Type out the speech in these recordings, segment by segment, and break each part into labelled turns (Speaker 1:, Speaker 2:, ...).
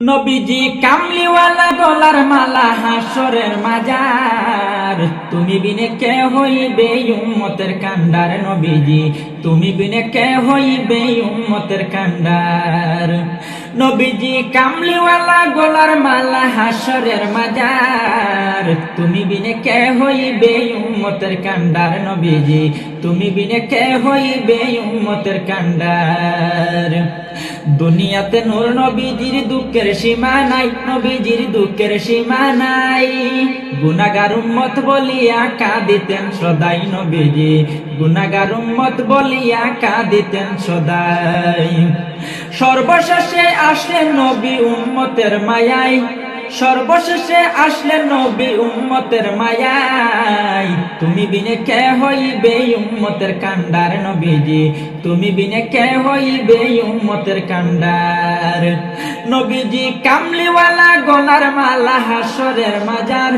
Speaker 1: নবীজি কামলিওয়ালা গলার মালা হাসরের মাজার। তুমি বিনে কে হইবে উম্মতের কান্ডার নবীজি। তুমি বিনে কে হইবে উম্মতের কান্ডার নবীজি কামলিওয়ালা গলার মালা হাসরের মাজার। তুমি বিনে কে হইবে উম্মতের কান্ডার নবীজি। তুমি বিনে কে হইবে উম্মতের কান্ডার দুনিয়াতে নূর নবীজির দুঃখের সীমা নাই, নবীজির দুঃখের সীমা নাই। গুনাগার উম্মত বলিয়া কাঁদিতেন সদাই নবীজি। গুনাগার উম্মত বলিয়া কাঁদিতেন সদাই। সর্বশেষে আসলেন নবী উম্মতের মায়াই। সর্বশেষে আসলেন নবী উম্মতের মায়াই। তুমি বিনে কে হইবে উম্মতের কান্ডার নবীজি? তুমি বিনে কে হইবে উম্মতের কান্ডার নবীজি, কামলিওয়ালা, গলার মালা, হাসরের মাজার।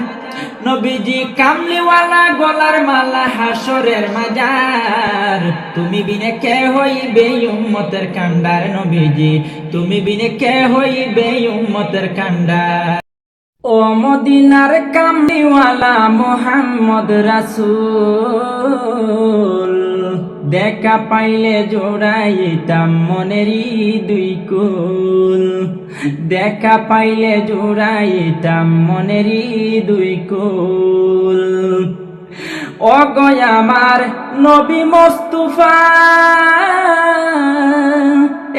Speaker 1: নবীজি কামলিওয়ালা গলার মালা হাসরের মাজার। তুমি বিনে কে হইবে উম্মতের কান্ডার নবীজি? তুমি বিনে কে হইবে উম্মতের কান্ডার ও মদিনার কামলিওয়ালা মোহাম্মদ রাসূল, দেখা পাইলে জোড়াইতাম মনেরই দুই কুল। দেখা পাইলে জোড়াইতাম মনেরই দুই কুল। অগয় আমার নবী মস্তুফা,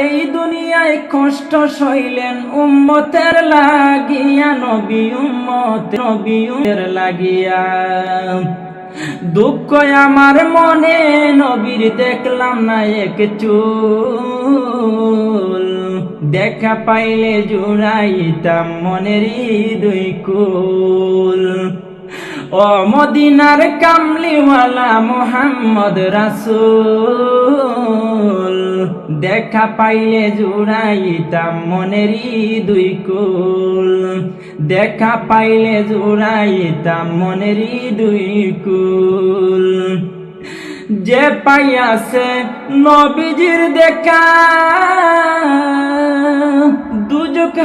Speaker 1: এই দুনিয়ায় কষ্ট সইলেন উম্মতের লাগিয়া, নবী উম্মত, নবী উম্মতের লাগিয়া। দুঃখ আমার মনে, নবীর দেখলাম না এক চুল। দেখা পাইলে জুড়াইতাম মনেরই দুই কুল। ও মদিনার কামলিওয়ালা মোহাম্মদ রাসূল, দেখা পাইলে জুড়াইতাম মনেরই দুই কুল। দেখা পাইলে জুড়াইতাম মনেরই দুই কুল। যে পাইয়াছে নবীজির দেখা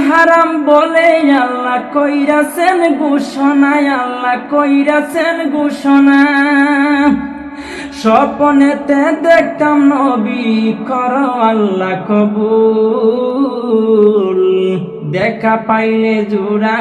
Speaker 1: হারাম বলে আল্লাহ কইরাছেন ঘোষণা, আল্লাহ কইরাছেন ঘোষণা। স্বপনেতে দেখতাম নবী কর, আল্লাহ কবুল। দেখা পাইলে জোড়া